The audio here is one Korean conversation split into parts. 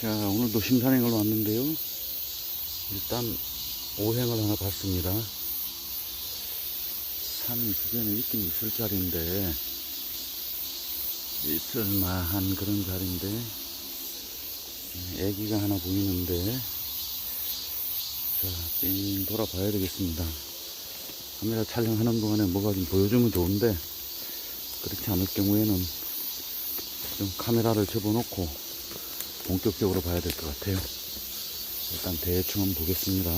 자, 오늘도 심산행을 왔는데요. 일단 오행을 하나 봤습니다. 산 주변에 있긴 있을 자리인데, 있을만한 그런 자리인데, 애기가 하나 보이는데, 자, 삥 돌아봐야 되겠습니다. 카메라 촬영하는 동안에 뭐가 좀 보여주면 좋은데, 그렇지 않을 경우에는 좀 카메라를 접어놓고 본격적으로 봐야 될 것 같아요. 일단 대충 한번 보겠습니다.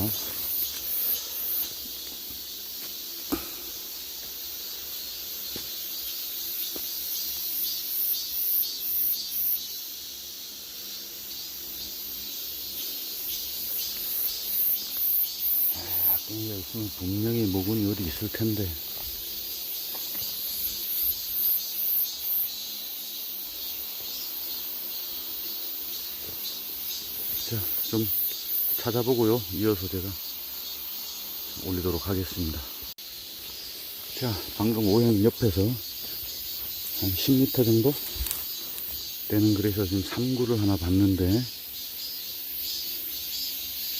아궁이가 있으면 분명히 모근이 어디 있을 텐데. 자, 좀 찾아보고요. 이어서 제가 올리도록 하겠습니다. 자, 방금 오행 옆에서 한 10m 정도 되는 그래서 지금 3구를 하나 봤는데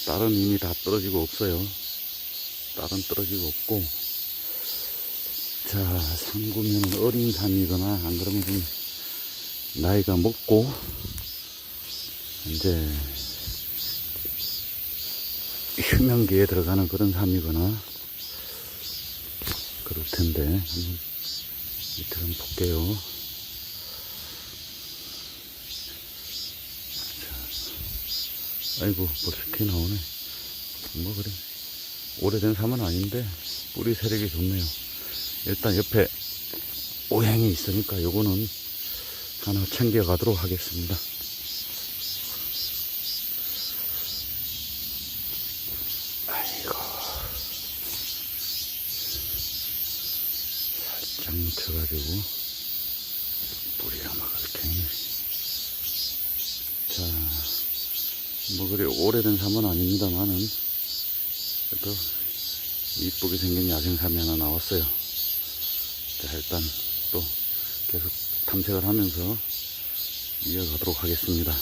딸은 이미 다 떨어지고 없어요. 딸은 떨어지고 없고 자, 상구면 어린 산이거나 안 그러면 좀 나이가 먹고 이제 휴면기에 들어가는 그런 삶이거나 그럴 텐데 한번 밑에 한번 볼게요. 자, 아이고 벌써 피 나오네. 뭐 그래 오래된 삶은 아닌데 뿌리 세력이 좋네요. 일단 옆에 오행이 있으니까 요거는 하나 챙겨 가도록 하겠습니다. 아이고 살짝 묻혀가지고 뿌리가 막 이렇게 자 뭐 그리 오래된 삶은 아닙니다만은 그래도 이쁘게 생긴 야생삼이 하나 나왔어요. 자 일단 또 계속 탐색을 하면서 이어가도록 하겠습니다